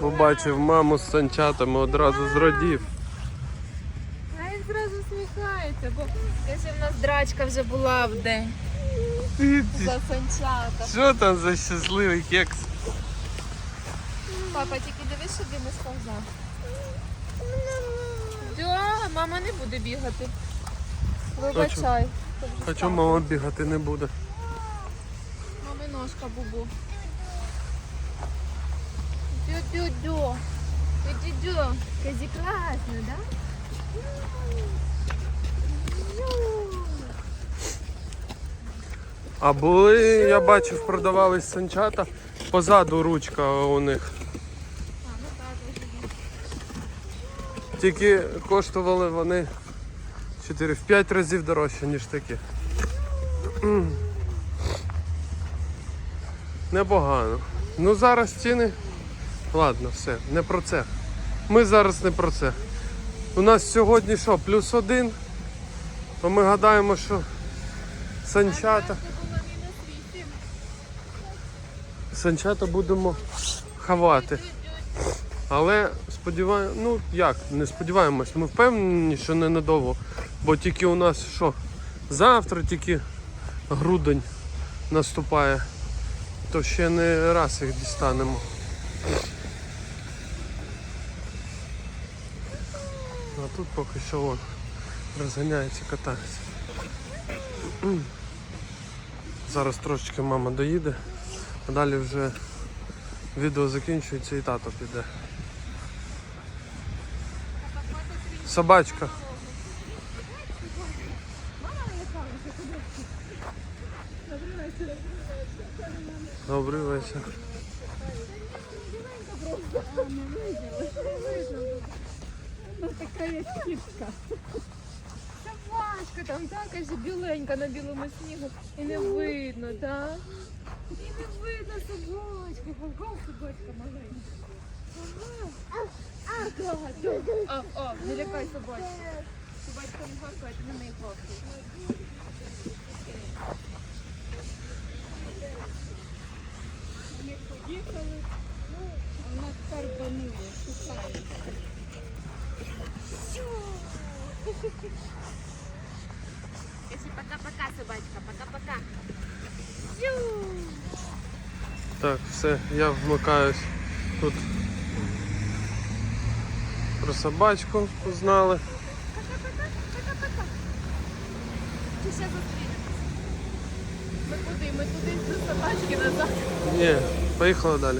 побачив маму з санчатами, одразу зрадів. А він зразу сміхається, бо каже, в нас драчка вже була в день за санчата. Що там за щасливий кекс? Папа, тільки дивись, щоб він не сповзав. Да, мама не буде бігати. Вибачай. Хоча мама бігати не буде. Мами ножка бубу. Дю-дю-дю. Дю-дю-дю. Казі класно, да? А були, я бачив, продавались санчата. Позаду ручка у них. Тільки коштували вони 4 в 5 разів дорожче, ніж такі. Непогано. Ну зараз ціни. Ладно, все, не про це. Ми зараз не про це. У нас сьогодні що, плюс один. То ми гадаємо, що санчата. Санчата будемо хавати. Але сподіваємось, ну як, не сподіваємось, ми впевнені, що не надовго. Бо тільки у нас що? Завтра тільки грудень наступає, то ще не раз їх дістанемо. Тут поки що вон розганяється, катається. Зараз трошечки мама доїде, а далі вже відео закінчується і тато піде. Собачка. Добрий вечір. Собачка там така ж біленька на білому снігу. І не видно, так? І не видно собачку. Гав собачка маленька. А, а, не лякай собачку. Собачка не гавкає, ти на неї гавкаєш. Скажи пока-пока, собачка, пока-пока. Так, все, я вмикаюсь. Тут про собачку узнали. Чи ще зустрінемось? Ми куди? Ми туди до собачки назад. Ні, поїхали далі.